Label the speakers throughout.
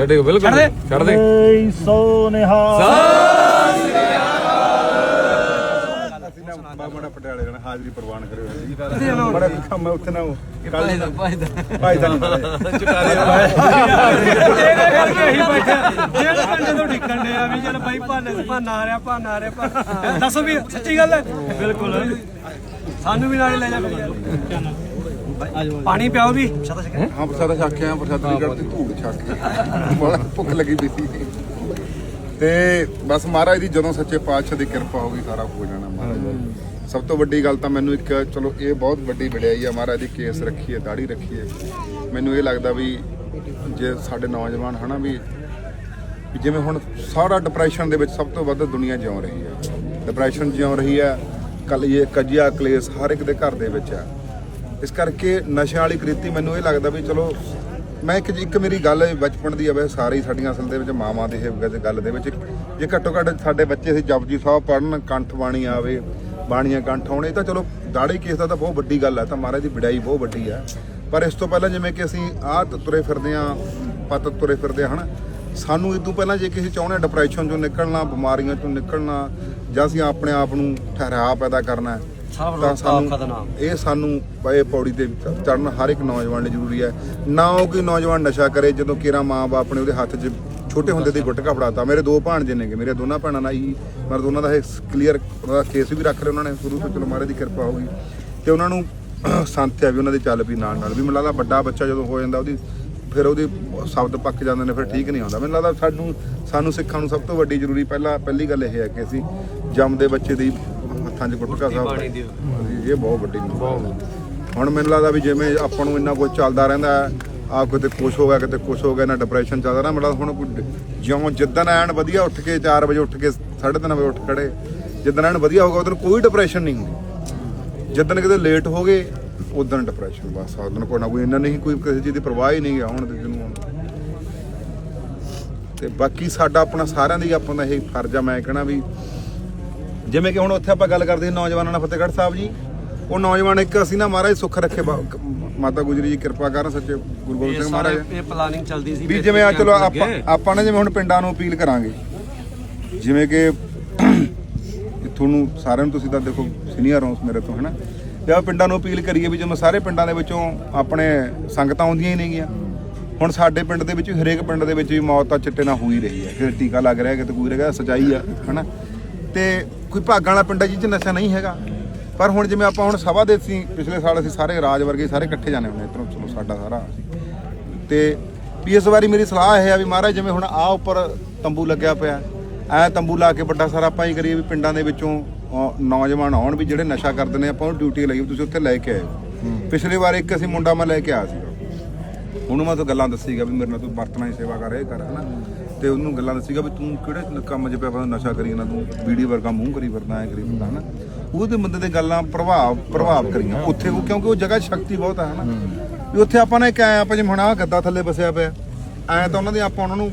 Speaker 1: ਛੱਡੇ ਬਿਲਕੁਲ
Speaker 2: ਛੱਡ ਦੇ।
Speaker 1: ਛੱਡ ਦੇ
Speaker 3: ਏ ਸੋ
Speaker 4: ਬਾਬਾ ਪਟਿਆਲੇ ਜਾਣਾ ਹਾਜ਼ਰੀ ਪ੍ਰਵਾਨ ਕਰਿਓ ਜੀ ਬੜਾ ਕੰਮ ਹੈ ਉੱਥੇ ਨਾ ਉਹ ਭਾਈ ਦਾ ਭਾਈ ਦਾ ਭਾਈ ਦਾ
Speaker 2: ਇਹਦੇ ਕਰਕੇ ਅਸੀਂ ਬੈਠੇ ਜਿਹੜੇ ਤੋਂ ਡਿੱਕਣ ਦੇ ਆ ਵੀ ਚਲ ਬਾਈ ਭਾਨੇ ਭਾਨਾ ਆ ਰਿਹਾ ਭਾਨਾ ਆ ਰਿਹਾ ਭਾਨਾ ਦੱਸੋ ਵੀ ਸੱਚੀ ਗੱਲ ਹੈ ਬਿਲਕੁਲ ਸਾਨੂੰ ਵੀ ਨਾਲ ਹੀ ਲੈ ਜਾ ਪਾਣੀ ਪਿਆਓ ਵੀ।
Speaker 4: ਹਾਂ? ਪ੍ਰਸਾਦਾ ਛੱਕ ਕੇ ਆ ਪ੍ਰਸਾਦ ਦੀ ਗੱਲ ਤੇ ਧੂੜ ਛੱਕ ਕੇ ਬੜਾ ਭੁੱਖ ਲੱਗੀ ਪਈ ਸੀ। ਤੇ ਬਸ ਮਹਾਰਾਜ ਦੀ ਜਦੋਂ ਸੱਚੇ ਪਾਤਸ਼ਾਹ ਦੀ ਕਿਰਪਾ ਹੋਗੀ ਸਾਰਾ ਹੋ ਜਾਣਾ ਮਹਾਰਾਜ ਸਭ ਤੋਂ ਵੱਡੀ ਗੱਲ ਤਾਂ ਮੈਨੂੰ ਇੱਕ ਚਲੋ ਇਹ ਬਹੁਤ ਵੱਡੀ ਵਡਿਆਈ ਆ ਮਹਾਰਾਜ ਦੀ ਕੇਸ ਰੱਖੀ ਹੈ ਦਾੜੀ ਰੱਖੀ ਹੈ ਮੈਨੂੰ ਇਹ ਲੱਗਦਾ ਵੀ ਜੇ ਸਾਡੇ ਨੌਜਵਾਨ ਹਨਾ ਵੀ ਵੀ ਜਿਵੇਂ ਹੁਣ ਸਾਰਾ ਡਿਪਰੈਸ਼ਨ ਦੇ ਵਿੱਚ ਸਭ ਤੋਂ ਵੱਧ ਦੁਨੀਆ ਜਿਉ ਰਹੀ ਹੈ ਡਿਪਰੈਸ਼ਨ ਜਿਉ ਰਹੀ ਹੈ ਕੱਲ ਇਹ ਕਜਿਆ ਕਲੇਸ਼ ਹਰ ਇੱਕ ਦੇ ਘਰ ਦੇ ਵਿੱਚ ਹੈ ਇਸ ਕਰਕੇ ਨਸ਼ਿਆਂ ਵਾਲੀ ਕ੍ਰਿਤੀ ਮੈਨੂੰ ਇਹ ਲੱਗਦਾ ਵੀ ਚਲੋ, ਮੈਂ ਇੱਕ ਇੱਕ ਮੇਰੀ ਗੱਲ ਬਚਪਨ ਦੀ ਆ, ਵੈਸੇ ਸਾਰੇ ਸਾਡੀਆਂ ਅਸਲ ਦੇ ਵਿੱਚ ਮਾਵਾਂ ਦੇ ਇਹ ਗੱਲ ਦੇ ਵਿੱਚ ਜੇ ਘੱਟੋ ਘੱਟ ਸਾਡੇ ਬੱਚੇ ਸੀ ਜਪਜੀ ਸਾਹਿਬ ਪੜਨ ਕੰਠ ਬਾਣੀ ਆਵੇ, ਬਾਣੀਆਂ ਕੰਠ ਆਉਣੇ ਤਾਂ ਚਲੋ ਦਾੜੇ ਕੇਸ ਦਾ ਤਾਂ ਬਹੁਤ ਵੱਡੀ ਗੱਲ ਹੈ ਤਾਂ ਮਹਾਰਾਜ ਦੀ ਵਿੜਾਈ ਬਹੁਤ ਵੱਡੀ ਹੈ ਪਰ ਇਸ ਤੋਂ ਪਹਿਲਾਂ ਜਿਵੇਂ ਕਿ ਅਸੀਂ ਆਹ ਤੁਰੇ ਫਿਰਦੇ ਆ ਪਤ ਤੁਰੇ ਫਿਰਦੇ ਹਨ? ਸਾਨੂੰ ਇਹ ਤੋਂ ਪਹਿਲਾਂ ਜੇ ਕਿਸੇ ਚਾਹੁੰਦੇ ਡਿਪਰੈਸ਼ਨ ਚੋਂ ਨਿਕਲਣਾ, ਬਿਮਾਰੀਆਂ ਚੋਂ ਨਿਕਲਣਾ, ਜਾਂ ਅਸੀਂ ਆਪਣੇ ਆਪ ਨੂੰ ਠਹਿਰਾਅ ਪੈਦਾ ਕਰਨਾ
Speaker 2: ਸਭ
Speaker 4: ਤਾਂ ਸਾਨੂੰ
Speaker 2: ਦਾ
Speaker 4: ਇਹ ਸਾਨੂੰ ਇਹ ਪੌੜੀ ਤੇ ਚੜਨਾ ਹਰ ਇੱਕ ਨੌਜਵਾਨ ਲਈ ਜ਼ਰੂਰੀ ਹੈ। ਨਾ ਉਹ ਕੋਈ ਨੌਜਵਾਨ ਨਸ਼ਾ ਕਰੇ ਜਦੋਂ ਕਿਰਾ ਮਾਂ-ਬਾਪ ਨੇ ਉਹਦੇ ਹੱਥ 'ਚ ਛੋਟੇ ਹੁੰਦੇ ਦੀ ਗੁਟਕਾ ਫੜਾਤਾ। ਮੇਰੇ ਦੋ ਭਾਣਜੇ ਨੇਗੇ ਮੇਰੇ ਦੋਨਾਂ ਭੈਣਾਂ ਨਾਲ ਹੀ ਮੈਂ ਦੋਨਾਂ ਦਾ ਇਹ ਕਲੀਅਰ ਉਹਦਾ ਕੇਸ ਵੀ ਰੱਖ ਲਿਆ ਉਹਨਾਂ ਨੇ। ਸ਼ੁਰੂ ਤੋਂ ਚਲੋ ਮਹਾਰਾਜ ਦੀ ਕਿਰਪਾ ਹੋ ਗਈ। ਤੇ ਉਹਨਾਂ ਨੂੰ ਸੰਥਿਆ ਵੀ ਉਹਨਾਂ ਦੇ ਚੱਲ ਪਈ ਨਾਲ ਨਾਲ। ਵੀ ਮੈਨੂੰ ਲੱਗਦਾ ਵੱਡਾ ਬੱਚਾ ਜਦੋਂ ਹੋ ਜਾਂਦਾ ਉਹਦੀ ਫਿਰ ਉਹਦੇ ਸ਼ਬਦ ਪੱਕ ਜਾਂਦੇ ਨੇ ਫਿਰ ਠੀਕ ਨਹੀਂ ਆਉਂਦਾ। ਮੈਨੂੰ ਲੱਗਦਾ ਸਾਨੂੰ ਸਾਨੂੰ ਸਿੱਖਾਂ ਨੂੰ ਸਭ ਤੋਂ ਵੱਡੀ ਜ਼ਰੂਰੀ ਪਹਿਲਾਂ ਪਹਿਲੀ ਗੱਲ ਇਹ ਹੈ ਕਿ ਅਸੀਂ ਜੰਮਦੇ ਬੱਚੇ ਦੀ ਹੱਥਾਂ 'ਚ ਗੁਟਕਾ ਸਾਹਿਬ ਇਹ ਬਹੁਤ ਵੱਡੀ ਹੁਣ ਮੈਨੂੰ ਲੱਗਦਾ ਵੀ ਜਿਵੇਂ ਆਪਾਂ ਨੂੰ ਇੰਨਾ ਕੁਝ ਚੱਲਦਾ ਰਹਿੰਦਾ ਆ ਕਿਤੇ ਕੁਛ ਹੋ ਗਿਆ ਕਿਤੇ ਕੁਛ ਹੋ ਗਿਆ ਨਾ ਡਿਪਰੈਸ਼ਨ ਚੱਲਦਾ ਨਾ ਮਤਲਬ ਹੁਣ ਕੋਈ ਜਿਉਂ ਜਿੱਦਣ ਐਨ ਵਧੀਆ ਉੱਠ ਕੇ 4 ਵਜੇ ਉੱਠ ਕੇ 3:30 ਵਜੇ ਉੱਠ ਖੜੇ ਜਿੱਦਣ ਐਨ ਵਧੀਆ ਹੋਗਾ ਉਦੋਂ ਕੋਈ ਡਿਪਰੈਸ਼ਨ ਨਹੀਂ ਹੁੰਦੀ। ਜਿੱਦਣ ਕਿਤੇ ਲੇਟ ਹੋ ਗਏ ਉਦੋਂ ਡਿਪਰੈਸ਼ਨ ਬਸ ਉਦੋਂ ਕੋਈ ਨਾ ਕੋਈ ਇੰਨਾ ਨਹੀਂ ਕੋਈ ਕਿਸੇ ਚੀਜ਼ ਦੀ ਪਰਵਾਹ ਹੀ ਨਹੀਂ ਗਿਆ ਹੁਣ ਤੇ ਜਿਹਨੂੰ ਤੇ ਬਾਕੀ ਸਾਡਾ ਆਪਣਾ ਸਾਰਿਆਂ ਦੀ ਆਪਾਂ ਦਾ ਇਹ ਫਰਜ਼ ਆ ਮੈਂ ਕਹਣਾ ਵੀ ਜਿਵੇਂ ਕਿ ਹੁਣ ਉੱਥੇ ਆਪਾਂ ਗੱਲ ਕਰਦੇ ਸੀ ਨੌਜਵਾਨਾਂ ਨਾਲ ਫਤਿਹਗੜ੍ਹ ਸਾਹਿਬ ਜੀ। ਉਹ ਨੌਜਵਾਨ ਇੱਕ ਅਸੀਂ ਨਾ ਮਹਾਰਾਜ ਸੁੱਖ ਰੱਖੇ ਬਾ- ਮਾਤਾ ਗੁਜਰੀ ਜੀ ਕਿਰਪਾ ਕਰਨ ਸੱਚੇ ਗੁਰੂ ਗੋਬਿੰਦ
Speaker 2: ਇਹ
Speaker 4: ਸਿੰਘ
Speaker 2: ਸਾਰੇ
Speaker 4: ਮਹਾਰਾਜ।
Speaker 2: ਇਹ ਪਲਾਨਿੰਗ ਚੱਲਦੀ ਸੀ
Speaker 4: ਵੀ ਜਿਵੇਂ ਆ ਚਲੋ ਆਪਾਂ ਆਪਾਂ ਨੇ ਜਿਵੇਂ ਹੁਣ ਪਿੰਡਾਂ ਨੂੰ ਅਪੀਲ ਕਰਾਂਗੇ। ਜਿਵੇਂ ਕਿ ਤੁਹਾਨੂੰ ਸਾਰਿਆਂ ਨੂੰ ਤੁਸੀਂ ਤਾਂ ਦੇਖੋ ਸੀਨੀਅਰ ਹੋ ਮੇਰੇ ਤੋਂ ਹੈਨਾ? ਤੇ ਆ ਪਿੰਡਾਂ ਨੂੰ ਅਪੀਲ ਕਰੀਏ ਵੀ ਜਿਵੇਂ ਸਾਰੇ ਪਿੰਡਾਂ ਦੇ ਵਿੱਚੋਂ ਆਪਣੇ ਸੰਗਤਾਂ ਆਉਂਦੀਆਂ ਹੀ ਨੇਗੀਆਂ ਹੁਣ ਸਾਡੇ ਪਿੰਡ ਦੇ ਵਿੱਚ ਵੀ ਹਰੇਕ ਪਿੰਡ ਦੇ ਵਿੱਚ ਵੀ ਮੌਤ ਤਾਂ ਚਿੱਟੇ ਨਾਲ ਹੋਈ ਰਹੀ ਹੈ। ਕਿ ਟੀਕਾ ਲੱਗ ਰਿਹਾ ਕਿਤੇ ਕੋਈ ਰਿਹਾ ਸਚਾਈ ਆ ਹੈਨਾ? ਤੇ ਕੋਈ ਭਾਗਾਂ ਵਾਲਾ ਪਿੰਡ ਹੈ 'ਚ ਨਸ਼ਾ ਨਹੀਂ ਹੈਗਾ। ਪਰ ਹੁਣ ਜਿਵੇਂ ਆਪਾਂ ਹੁਣ ਸਭਾ ਦੇ ਸੀ ਪਿਛਲੇ ਸਾਲ ਅਸੀਂ ਸਾਰੇ ਰਾਜ ਵਰਗੇ ਸਾਰੇ ਇਕੱਠੇ ਜਾਣੇ ਹੁੰਦੇ ਇਧਰੋਂ ਚਲੋ ਸਾਡਾ ਸਾਰਾ ਤੇ ਵੀ ਇਸ ਵਾਰੀ ਮੇਰੀ ਸਲਾਹ ਇਹ ਹੈ ਵੀ ਮਹਾਰਾਜ ਜਿਵੇਂ ਹੁਣ ਆ ਉੱਪਰ ਤੰਬੂ ਲੱਗਿਆ ਪਿਆ ਐ ਤੰਬੂ ਲਾ ਕੇ ਵੱਡਾ ਸਾਰਾ ਆਪਾਂ ਹੀ ਕਰੀਏ ਵੀ ਪਿੰਡਾਂ ਦੇ ਵਿੱਚੋਂ ਨੌਜਵਾਨ ਆਉਣ ਵੀ ਜਿਹੜੇ ਨਸ਼ਾ ਕਰਦੇ ਨੇ ਆਪਾਂ ਉਹ ਡਿਊਟੀ ਲਈ ਤੁਸੀਂ ਉੱਥੇ ਲੈ ਕੇ ਆਏ ਪਿਛਲੇ ਵਾਰ ਇੱਕ ਅਸੀਂ ਮੁੰਡਾ ਮੈਂ ਲੈ ਕੇ ਆਇਆ ਸੀ ਉਹਨੂੰ ਮੈਂ ਤਾਂ ਗੱਲਾਂ ਦੱਸੀਗਾ ਵੀ ਮੇਰੇ ਨਾਲ ਤੂੰ ਵਰਤਣਾ ਹੀ ਸੇਵਾ ਕਰ ਇਹ ਕਰ ਹਨਾ। ਤੇ ਉਹਨੂੰ ਗੱਲਾਂ ਦੱਸੀਗਾ ਵੀ ਤੂੰ ਕਿਹੜੇ ਕੰਮ 'ਚ ਪਿਆ ਵਾ ਨਸ਼ਾ ਕਰੀ ਨਾ ਤੂੰ ਬੀੜੀ ਵਰਗਾ ਮੂੰਹ ਕਰੀ ਫਿਰਦਾ ਐ ਕਰੀ ਫਿਰਦਾ ਹਨਾ? ਉਹਦੇ ਬੰਦੇ ਦੇ ਗੱਲਾਂ ਪ੍ਰਭਾਵ ਪ੍ਰਭਾਵ ਕਰੀਆਂ ਉੱਥੇ ਉਹ ਕਿਉਂਕਿ ਉਹ ਜਗ੍ਹਾ ਸ਼ਕਤੀ ਬਹੁਤ ਹੈ ਹਨਾ? ਵੀ ਉੱਥੇ ਆਪਾਂ ਨੇ ਇੱਕ ਐ ਆਪਾਂ ਜਿਵੇਂ ਹੁਣ ਆਹ ਗੱਦਾ ਥੱਲੇ ਬਸਿਆ ਪਿਆ ਐ ਤਾਂ ਉਹਨਾਂ ਦੇ ਆਪਾਂ ਉਹਨਾਂ ਨੂੰ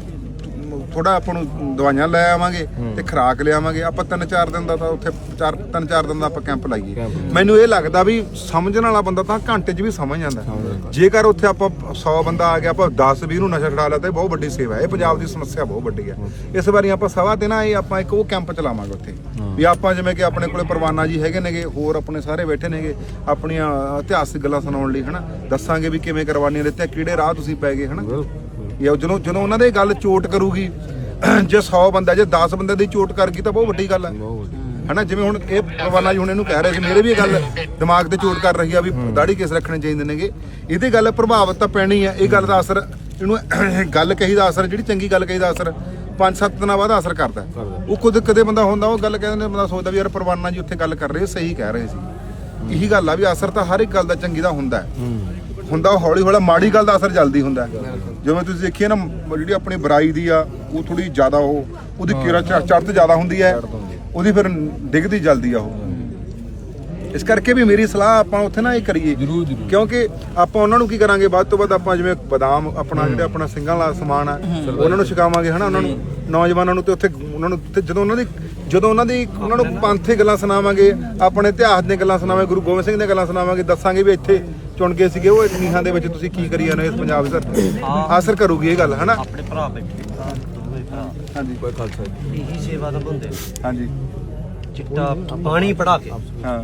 Speaker 4: ਥੋੜਾ ਆਪਾਂ ਨੂੰ ਦਵਾਈਆਂ ਲੈ ਆਵਾਂਗੇ ਤੇ ਖੁਰਾਕ ਲਿਆਵਾਂਗੇ। ਆਪਾਂ ਤਿੰਨ ਚਾਰ ਦਿਨ ਦਾ ਤਾਂ ਉੱਥੇ ਚਾਰ ਤਿੰਨ ਚਾਰ ਦਿਨ ਦਾ ਆਪਾਂ ਕੈਂਪ ਲਾਈਏ। ਮੈਨੂੰ ਇਹ ਲੱਗਦਾ ਵੀ ਸਮਝਣ ਵਾਲਾ ਬੰਦਾ ਤਾਂ ਘੰਟੇ 'ਚ ਵੀ ਸਮਝ ਜਾਂਦਾ। ਜੇਕਰ ਉੱਥੇ ਆਪਾਂ 100 ਬੰਦਾ ਆ ਗਿਆ ਆਪਾਂ 10 20 ਨੂੰ ਨਸ਼ਾ ਛਡਾ ਲਿਆ ਤਾਂ ਬਹੁਤ ਵੱਡੀ ਸੇਵਾ ਹੈ। ਇਹ ਪੰਜਾਬ ਦੀ ਸਮੱਸਿਆ ਬਹੁਤ ਵੱਡੀ ਹੈ। ਇਸ ਵਾਰੀ ਆਪਾਂ ਸਵਾ ਤੇ ਨਾ ਇਹ ਆਪਾਂ ਇੱਕ ਉਹ ਕੈਂਪ ਚਲਾਵਾਂਗੇ ਉੱਥੇ। ਵੀ ਆਪਾਂ ਜਿਵੇਂ ਕਿ ਆਪਣੇ ਕੋਲੇ ਪਰਵਾਨਾ ਜੀ ਹੈਗੇ ਨੇਗੇ ਹੋਰ ਆਪਣੇ ਸਾਰੇ ਬੈਠੇ ਨੇਗੇ ਆਪਣੀਆਂ ਇਤਿਹਾਸਿਕ ਗੱਲਾਂ ਸੁਣਾਉਣ ਲਈ ਹਨਾ? ਦੱਸਾਂਗੇ ਵੀ ਕਿਵੇਂ ਕੁਰਬਾਨੀਆਂ ਦਿੱਤੀਆਂ ਕਿਹੜੇ ਰਾਹ ਤੁਸੀਂ ਪੈ ਗਏ ਹਨਾ? ਇਹ ਜਦੋਂ ਜਦੋਂ ਉਹਨਾਂ ਦੇ ਗੱਲ ਚੋਟ ਕਰੂਗੀ ਜੇ 100 ਬੰਦਾ ਜੇ 10 ਬੰਦੇ ਦੀ ਚੋਟ ਕਰ ਗਈ ਤਾਂ ਬਹੁਤ ਵੱਡੀ ਗੱਲ ਹੈ। ਹਨਾ ਜਿਵੇਂ ਹੁਣ ਇਹ ਪਰਵਾਨਾ ਜੀ ਹੁਣ ਇਹਨੂੰ ਕਹਿ ਰਹੇ ਸੀ ਮੇਰੇ ਵੀ ਇਹ ਗੱਲ ਦਿਮਾਗ ਤੇ ਚੋਟ ਕਰ ਰਹੀ ਆ ਵੀ ਦਾੜੀ ਕਿਸ ਰੱਖਣੇ ਚਾਹੀਦੇ ਨੇਗੇ। ਇਹਦੀ ਗੱਲ ਪ੍ਰਭਾਵਿਤ ਤਾਂ ਪੈਣੀ ਆ ਇਹ ਗੱਲ ਦਾ ਅਸਰ ਇਹਨੂੰ ਗੱਲ ਕਹੀ ਦਾ ਅਸਰ ਜਿਹੜੀ ਚੰਗੀ ਗੱਲ ਕਹੀ ਦਾ ਅਸਰ 5-7 ਦਿਨਾਂ ਬਾਅਦ ਅਸਰ ਕਰਦਾ। ਉਹ ਖੁਦ ਕਦੇ ਬੰਦਾ ਹੁੰਦਾ ਉਹ ਗੱਲ ਕਹਿੰਦੇ ਨੇ ਬੰਦਾ ਸੋਚਦਾ ਵੀ ਯਾਰ ਪਰਵਾਨਾ ਜੀ ਉੱਥੇ ਗੱਲ ਕਰ ਰਹੇ ਸਹੀ ਕਹਿ ਰਹੇ ਸੀ। ਇਹੀ ਗੱਲ ਆ ਵੀ ਅਸਰ ਤਾਂ ਹਰ ਇੱਕ ਗੱਲ ਦਾ ਚੰਗੀ ਦਾ ਹੁੰਦਾ ਹੁੰਦਾ ਹੌਲੀ ਹੌਲੀ ਮਾੜੀ ਗੱਲ ਦਾ ਅਸਰ ਜਲਦੀ ਹੁੰਦਾ। ਜਿਵੇਂ ਤੁਸੀਂ ਦੇਖੀਏ ਨਾ ਜਿਹੜੀ ਆਪਣੀ ਬੁਰਾਈ ਦੀ ਆ ਉਹ ਥੋੜੀ ਜ਼ਿਆਦਾ ਉਹ ਉਹਦੀ ਕੀਰਾ ਚੜ੍ਹਤ ਜ਼ਿਆਦਾ ਹੁੰਦੀ ਹੈ। ਉਹਦੀ ਫਿਰ ਡਿੱਗਦੀ ਜਲਦੀ ਆ ਉਹ। ਇਸ ਕਰਕੇ ਵੀ ਮੇਰੀ ਸਲਾਹ ਆਪਾਂ ਉੱਥੇ ਨਾ ਇਹ ਕਰੀਏ।
Speaker 1: ਜਰੂਰ ਜਰੂਰ।
Speaker 4: ਕਿਉਂਕਿ ਆਪਾਂ ਉਹਨਾਂ ਨੂੰ ਕੀ ਕਰਾਂਗੇ? ਵੱਧ ਤੋਂ ਵੱਧ ਆਪਾਂ ਜਿਵੇਂ ਬਦਾਮ ਆਪਣਾ ਜਿਹੜਾ ਆਪਣਾ ਸਿੰਘਾਂ ਵਾਲਾ ਸਮਾਨ ਆ ਉਹਨਾਂ ਨੂੰ ਛਕਾਵਾਂਗੇ ਹਨਾ? ਉਹਨਾਂ ਨੂੰ ਨੌਜਵਾਨਾਂ ਨੂੰ ਤੇ ਉੱਥੇ ਉਹਨਾਂ ਨੂੰ ਤੇ ਜਦੋਂ ਉਹਨਾਂ ਦੀ ਜਦੋਂ ਉਹਨਾਂ ਦੀ ਉਹਨਾਂ ਨੂੰ ਪੰਥੀ ਗੱਲਾਂ ਸੁਣਾਵਾਂਗੇ ਆਪਣੇ ਇਤਿਹਾਸ ਦੀਆਂ ਗੱਲਾਂ ਸੁਣਾਵਾਂਗੇ ਗੁਰੂ ਗੋਬਿੰਦ ਸਿੰਘ ਦੀਆਂ ਗੱਲਾਂ ਸੁਣਾਵਾਂਗੇ ਦੱਸਾਂਗੇ ਵੀ ਇੱਥੇ ਚੁਣ ਗਏ ਸੀਗੇ ਉਹ ਨੀਹਾਂ ਦੇ ਵਿੱਚ ਤੁਸੀਂ ਕੀ ਕਰੀ ਜਾਂਦੇ ਹੋ ਇਸ ਪੰਜਾਬ ਦੀ ਧਰਤੀ ਤੇ? ਅਸਰ ਕਰੂਗੀ ਇਹ ਗੱਲ ਹਨਾ?
Speaker 2: ਆਪਣੇ ਭਰਾ ਬੈਠੇ ਦੋਵੇਂ ਭਰਾ।
Speaker 4: ਹਾਂਜੀ
Speaker 1: ਕੋਈ ਖਾਲਸਾ।
Speaker 2: ਇਹੀ ਸੇਵਾ ਨਿਭਾਉਂਦੇ ਨੇ।
Speaker 4: ਹਾਂਜੀ।
Speaker 2: ਚਿੱਟਾ ਪਾਣੀ ਪੜਾ ਕੇ।
Speaker 4: ਹਾਂ।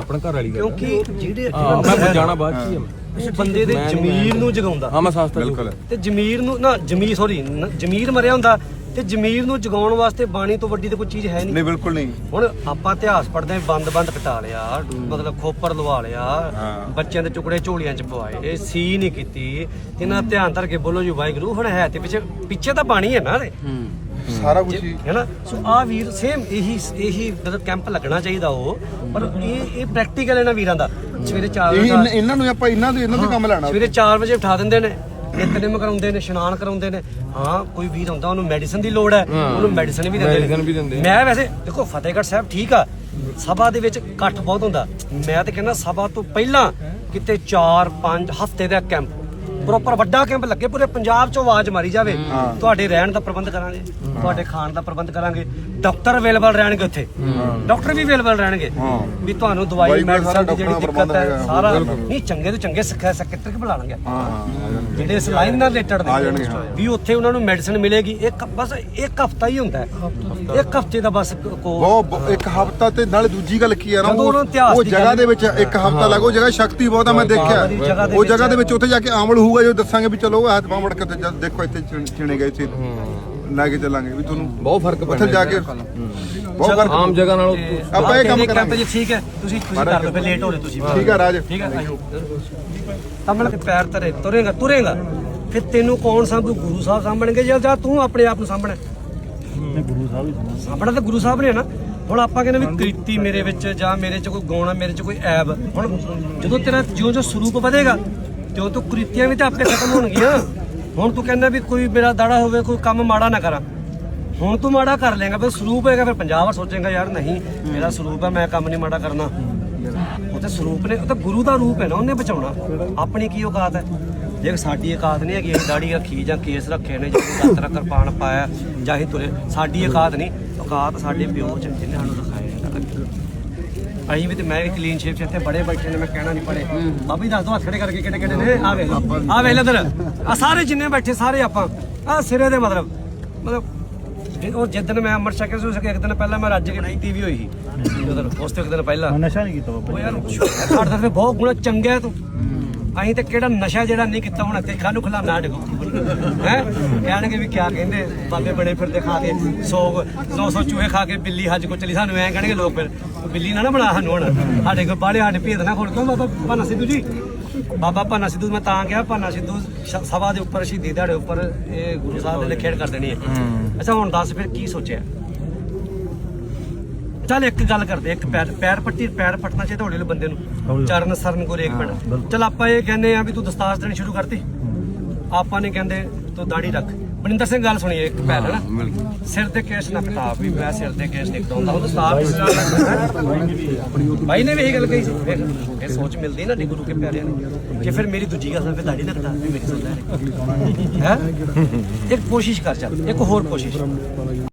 Speaker 1: ਆਪਣਾ ਘਰ ਵਾਲੀ ਗੱਲ
Speaker 2: ਕਿਉਂਕਿ ਜਿਹੜੇ
Speaker 1: ਹਾਂ ਮੈਂ ਜਾਣਾ ਬਾਅਦ ਚ ਹੀ ਆ ਮੈਂ।
Speaker 2: ਉਹ ਬੰਦੇ ਦੇ
Speaker 1: ਮੈਂ ਨਹੀਂ-
Speaker 2: ਜ਼ਮੀਰ ਨੂੰ ਜਗਾਉਂਦਾ।
Speaker 1: ਹਾਂ ਮੈਂ ਸੰਸਥਾ ਚ
Speaker 4: ਬਿਲਕੁਲ
Speaker 2: ਤੇ ਜ਼ਮੀਰ ਨੂੰ ਨਾ ਜ਼ਮੀਰ ਸੌਰੀ ਜ਼ਮੀਰ ਮਰਿਆ ਹੁੰਦਾ ਤੇ ਜ਼ਮੀਰ ਨੂੰ ਜਗਾਉਣ ਵਾਸਤੇ ਬਾਣੀ ਤੋਂ ਵੱਡੀ ਤੇ ਕੋਈ ਚੀਜ਼ ਹੈ ਨਹੀਂ।
Speaker 4: ਨਹੀਂ ਬਿਲਕੁਲ ਨਹੀਂ।
Speaker 2: ਹੁਣ ਆਪਾਂ ਇਤਿਹਾਸ ਪੜ੍ਹਦੇ ਆਂ ਬੰਦ ਬੰਦ ਕਟਾ ਲਿਆ ਮਤਲਬ ਖੋਪਰ ਲਵਾ ਲਿਆ
Speaker 4: ਹਾਂ।
Speaker 2: ਬੱਚਿਆਂ ਦੇ ਟੁਕੜੇ ਝੋਲੀਆਂ ਚ ਪਵਾਏ ਇਹ ਸੀ ਨਹੀਂ ਕੀਤੀ। ਇਹਨਾਂ ਦਾ ਧਿਆਨ ਧਰ ਕੇ ਬੋਲੋ ਜੀ ਵਾਹਿਗੁਰੂ ਹੁਣ ਹੈ ਤੇ ਪਿੱਛੇ ਪਿੱਛੇ ਤਾਂ ਬਾਣੀ ਹੈ ਨਾ ਇਹਦੇ
Speaker 4: ਸਾਰਾ ਕੁਝ ਹੀ।
Speaker 2: ਹੈਨਾ ਸੋ ਆ ਵੀਰ ਸੇਮ ਇਹੀ ਇਹੀ ਮਤਲਬ ਕੈਂਪ ਲੱਗਣਾ ਚਾਹੀਦਾ ਉਹ। ਪਰ ਇਹ ਇਹ ਪ੍ਰੈਕਟੀਕਲ ਇਹਨਾਂ ਵੀਰਾਂ ਦਾ। ਸਵੇਰੇ 4
Speaker 4: ਇਹ
Speaker 2: ਵਜੇ
Speaker 4: ਇਹਨਾਂ ਨੂੰ ਆਪਾਂ ਇਹਨਾਂ ਦੇ ਇਹਨਾਂ ਦੇ ਕੰਮ ਲੈਣਾ।
Speaker 2: ਸਵੇਰੇ 4 ਵਜੇ ਉਠਾ ਦਿੰਦੇ ਨੇ। ਨਿਤਨੇਮ ਕਰਾਉਂਦੇ ਨੇ ਇਸ਼ਨਾਨ ਕਰਾਉਂਦੇ ਨੇ। ਹਾਂ ਕੋਈ ਵੀਰ ਹੁੰਦਾ ਉਹਨੂੰ ਮੈਡੀਸਨ ਦੀ ਲੋੜ ਹੈ। ਉਹਨੂੰ ਮੈਡੀਸਨ ਵੀ ਦਿੰਦੇ
Speaker 1: ਦਿੰਦੇ।
Speaker 2: ਮੈਂ ਵੈਸੇ ਦੇਖੋ ਫਤਿਹਗੜ੍ਹ ਸਾਹਿਬ ਠੀਕ ਆ। ਸਭਾ ਦੇ ਵਿੱਚ ਇਕੱਠ ਬਹੁਤ ਹੁੰਦਾ। ਮੈਂ ਤਾਂ ਕਹਿੰਦਾ ਸਭਾ ਤੋਂ ਪਹਿਲਾਂ ਕਿਤੇ 4-5 ਹਫ਼ਤੇ ਦਾ ਕੈਂਪ ਪ੍ਰੋਪਰ ਵੱਡਾ ਕੈਂਪ ਲੱਗੇ ਪੂਰੇ ਪੰਜਾਬ 'ਚੋਂ ਆਵਾਜ਼ ਮਾਰੀ ਜਾਵੇ। ਤੁਹਾਡੇ ਰਹਿਣ ਦਾ ਪ੍ਰਬੰਧ ਕਰਾਂਗੇ। ਤੁਹਾਡੇ ਖਾਣ ਦਾ ਪ੍ਰਬੰਧ ਕਰਾਂਗੇ। ਡਾਕਟਰ ਅਵੇਲੇਬਲ ਰਹਿਣਗੇ ਉੱਥੇ। ਡਾਕਟਰ ਵੀ ਅਵੇਲੇਬਲ ਰਹਿਣਗੇ। ਵੀ ਤੁਹਾਨੂੰ ਦਵਾਈ ਮੈਡੀਸਨ ਦੀ ਜਿਹੜੀ ਦਿੱਕਤ ਹੈ। ਸਾਰਾ। ਨਹੀਂ ਚੰਗੇ ਤੋਂ ਚੰਗੇ ਸਿੱਖਿਆ ਸੈਕਟਰੀ ਬੁਲਾ ਲਾਂਗੇ ਜਿਹੜੇ ਇਸ ਲਾਈਨ ਨਾਲ ਰਿਲੇਟਡ
Speaker 4: ਆ ਜਾਣਗੇ, ਹਾਂ।
Speaker 2: ਵੀ ਉੱਥੇ ਉਹਨਾਂ ਨੂੰ ਮੈਡੀਸਨ ਮਿਲੇਗੀ। ਇੱਕ ਬਸ ਇੱਕ ਹਫਤਾ ਹੀ ਹੁੰਦਾ ਹੈ। ਇੱਕ ਹਫ਼ਤੇ ਦਾ ਬਸ ਕੋ
Speaker 4: ਇੱਕ ਹਫਤਾ ਤੇ ਨਾਲ ਦੂਜੀ ਗੱਲ ਕੀ ਆ ਨਾ ਉਹ ਜਗ੍ਹਾ ਦੇ ਵਿੱਚ ਇੱਕ ਹਫਤਾ ਲੱਗੋ ਜਗ੍ਹਾ ਸ਼ਕਤੀ ਬਹੁਤ ਆ ਮੈਂ ਦੇਖਿਆ। ਉਹ ਜਗ੍ਹਾ ਦੇ ਵਿੱਚ ਉੱਥੇ ਜਾ ਕੇ ਆਮਲ ਹੋਊਗਾ ਜੋ ਦੱਸਾਂਗੇ ਵੀ ਚਲੋ ਹੱਥ ਬਾਹ ਮੜ ਕੇ ਤੇ ਦੇਖੋ ਇੱਥੇ ਚਿਣੇ ਗਏ ਸੀ। ਲੈ ਕੇ ਚੱਲਾਂਗੇ ਵੀ ਤੁਹਾਨੂੰ
Speaker 1: ਬਹੁਤ ਫ਼ਰਕ
Speaker 4: ਉੱਥੇ
Speaker 1: ਪੈਣਾ
Speaker 4: ਜਾ ਕੇ ਬਹੁਤ ਫ਼ਰਕ
Speaker 1: ਆਮ ਜਗ੍ਹਾ ਨਾਲੋਂ
Speaker 2: ਤੇ
Speaker 4: ਆਪਾਂ ਇਹ ਕੰਮ ਕਰਾਂਗੇ।
Speaker 2: ਜੀ ਠੀਕ ਹੈ। ਤੁਸੀਂ ਤੁਸੀਂ ਕਰ ਲਓ ਫਿਰ ਲੇਟ ਹੋ ਰਹੇ ਤੁਸੀਂ।
Speaker 4: ਠੀਕ ਆ ਰਾਜ।
Speaker 2: ਠੀਕ ਹੈ ਤਾਂ ਮੈਂ ਪੈਰ ਧਰੇ ਤੁਰੇਗਾ ਤੁਰੇਗਾ। ਫਿਰ ਤੈਨੂੰ ਕੌਣ ਸੰਭੂ? ਗੁਰੂ ਸਾਹਿਬ ਸਾਂਭਣਗੇ ਜਾਂ ਜਾਂ ਤੂੰ ਆਪਣੇ ਆਪ ਨੂੰ ਸਾਂਭਣਾ?
Speaker 3: ਗੁਰੂ ਸਾਹਿਬ ਹੀ
Speaker 2: ਸਾਂਭਣਾ ਤਾਂ ਗੁਰੂ ਸਾਹਿਬ ਨੇ ਨਾ। ਹੁਣ ਆਪਾਂ ਕਹਿੰਦੇ ਵੀ ਕ੍ਰਿਤੀ ਮੇਰੇ ਵਿੱਚ ਜਾਂ ਮੇਰੇ 'ਚ ਕੋਈ ਗੁਣ ਆ ਮੇਰੇ 'ਚ ਕੋਈ ਐਬ। ਹੁਣ ਜਦੋਂ ਤੇਰਾ ਜਿਉਂ ਜਿਉਂ ਸਰੂਪ ਵਧੇਗਾ ਤਿਉਂ ਤੂੰ ਕ੍ਰਿਤੀਆਂ ਵੀ ਤਾਂ ਆਪੇ ਖਤਮ ਹੋਣਗੀਆਂ। ਹੁਣ ਤੂੰ ਕਹਿੰਦਾ ਵੀ ਕੋਈ ਮੇਰਾ ਦਾੜਾ ਹੋਵੇ, ਕੋਈ ਕੰਮ ਮਾੜਾ ਨਾ ਕਰਾਂ। ਹੁਣ ਤੂੰ ਮਾੜਾ ਕਰ ਲੇਗਾ ਫਿਰ ਸਰੂਪ ਹੈਗਾ, ਫਿਰ ਪੰਜਾਬ ਵਾਰ ਸੋਚੇਗਾ, ਯਾਰ ਨਹੀਂ, ਮੇਰਾ ਸਰੂਪ ਹੈ ਮੈਂ ਕੰਮ ਨਹੀਂ ਮਾੜਾ ਕਰਨਾ। ਉਹ ਤੇ ਸਰੂਪ ਨੇ, ਉਹ ਤਾਂ ਗੁਰੂ ਦਾ ਰੂਪ ਹੈ ਨਾ, ਉਹਨੇ ਬਚਾਉਣਾ। ਆਪਣੀ ਕੀ ਔਕਾਤ ਹੈ? ਜੇ ਸਾਡੀ ਔਕਾਤ ਨਹੀਂ ਹੈਗੀ, ਅਸੀਂ ਦਾੜੀ ਰੱਖੀ, ਜਾਂ ਕੇਸ ਰੱਖੇ ਨੇ, ਜਾਂ ਦਾਤਰਾ ਕਿਰਪਾਨ ਪਾਇਆ, ਜਾਂ ਅਸੀਂ ਤੁਰੇ। ਸਾਡੀ ਔਕਾਤ ਨਹੀਂ, ਔਕਾਤ ਸਾਡੇ ਪਿਓ ਚ ਜਿਹਨੇ ਸਾਨੂੰ ਅਸੀਂ ਵੀ ਤੇ ਮੈਂ ਵੀ ਕਲੀਨ ਸ਼ੇਪ ਚ ਇੱਥੇ ਬੜੇ ਬੈਠੇ ਨੇ ਮੈਂ ਕਹਿਣਾ ਨਹੀਂ ਪੜੇ ਬਾਬੀ ਦੱਸ ਦੋ ਹੱਥ ਖੜੇ ਕਰਕੇ ਕਿਹੜੇ ਕਿਹੜੇ ਨੇ? ਆ ਵੇਖ ਲਓ। ਆ ਵੇਖ ਲੈ ਇਧਰ। ਆ ਸਾਰੇ ਜਿੰਨੇ ਬੈਠੇ ਸਾਰੇ ਆਪਾਂ। ਆ ਸਿਰੇ ਦੇ ਮਤਲਬ। ਮਤਲਬ ਉਹ ਜਿੱਦਣ ਮੈਂ ਅੰਮ੍ਰਿਤ ਛਕਿਆ ਸੀ ਉਸ ਇੱਕ ਦਿਨ ਪਹਿਲਾਂ ਮੈਂ ਰੱਜ ਕੇ ਪੀਤੀ ਵੀ ਹੋਈ ਸੀ। ਉਧਰ ਉਸ ਤੋਂ ਇੱਕ ਦਿਨ ਪਹਿਲਾਂ।
Speaker 3: ਨਸ਼ਾ ਨਹੀਂ ਕੀਤਾ ਬਾਬਾ।
Speaker 2: ਯਾਰ ਸਾਡਾ ਤੇ ਬਹੁਤ ਗੁਣਾ ਚੰਗਾ ਤੂੰ। ਅਸੀਂ ਤੇ ਕਿਹੜਾ ਨਸ਼ਾ ਜਿਹੜਾ ਨਹੀਂ ਕੀਤਾ ਹੁਣ ਤੇ ਖਾਨੂੰ ਖਲਾਣਾ ਡਗੋ ਹੈ? ਕਹਿਣਗੇ ਵੀ ਕਿਆ ਕਹਿੰਦੇ? ਬਾਬੇ ਬੜੇ ਫਿਰਦੇ ਖਾ ਕੇ 100 900 ਚੂਹੇ ਖਾ ਕੇ ਬਿੱਲੀ ਹੱਜ ਕੋ ਚਲੀ। ਸਾਨੂੰ ਐਂ ਕਹਿਣਗੇ ਲੋਕ ਫਿਰ ਬਿੱਲੀ ਨਾ ਨਾ ਬਣਾ ਸਾਨੂੰ ਹੁਣ। ਸਾਡੇ ਕੋ ਬਾੜੇ ਸਾਡੇ ਭੇਦ ਨਾ ਖੋਲ ਕਿਉਂ ਬਾਬਾ ਭਾਨਾ ਸਿੱਧੂ ਜੀ? ਬਾਬਾ ਭਾਨਾ ਸਿੱਧੂ ਮੈਂ ਤਾਂ ਕਿਹਾ ਭਾਨਾ ਸਿੱਧੂ ਸਭਾ ਦੇ ਉੱਪਰ ਸ਼ਹੀਦੀ ਦਿਹਾੜੇ ਉੱਪਰ ਇਹ ਗੁਰੂ ਸਾਹਿਬ ਨੇ ਖੇਡ ਕਰ ਦੇਣੀ ਹੈ। ਅੱਛਾ ਹੁਣ ਦੱਸ ਫਿਰ ਕੀ ਸੋਚਿਆ? ਚੱਲ ਇੱਕ ਗੱਲ ਕਰਦੇ ਇੱਕ ਪੈਰ ਪੈਰ ਪੱਟੀ ਪੈਰ ਪੱਟਣਾ ਚਾਹੀਦਾ ਹੌਲੀ ਹੌਲੀ ਬੰਦੇ ਨੂੰ। ਚਰਨ ਸਰਨ ਕੋਲ ਇੱਕ ਮਿੰਟ। ਚੱਲ ਆਪਾਂ ਇਹ ਕਹਿੰਦੇ ਆ ਵੀ ਤੂੰ ਦਸਤਾਰ ਦੇਣੀ ਸ਼ੁਰੂ ਕਰਤੀ। ਆਪਾਂ ਨੇ ਕਹਿੰਦੇ ਤੂੰ ਦਾੜੀ ਰੱਖ। ਮਨਿੰਦਰ ਸਿੰਘ ਗੱਲ ਸੁਣੀਏ ਇੱਕ ਪੈਰ ਹੈ ਨਾ ਸਿਰ ਤੇ ਕੇਸ ਨਾ ਕਟਾ ਵੀ ਮੈਂ ਸਿਰ ਤੇ ਕੇਸ ਨਹੀਂ ਕਟਾਉਂਦਾ ਉਹ ਦਸਤਾਰ ਭਾਈ ਨੇ ਵੀ ਇਹ ਗੱਲ ਕਹੀ ਸੀ। ਇਹ ਸੋਚ ਮਿਲਦੀ ਨਾ ਗੁਰੂ ਕੇ ਪਿਆਰਿਆਂ ਨੇ ਜੇ ਫਿਰ ਮੇਰੀ ਦੂਜੀ ਗੱਲ ਫਿਰ ਦਾੜੀ ਨਾ ਕਟਾ ਵੀ ਮੇਰੀ ਸੁਣ ਲੈ। ਹੈ? ਇੱਕ ਕੋਸ਼ਿਸ਼ ਕਰ ਚੱਲ ਇੱਕ ਹੋਰ ਕੋਸ਼ਿਸ਼।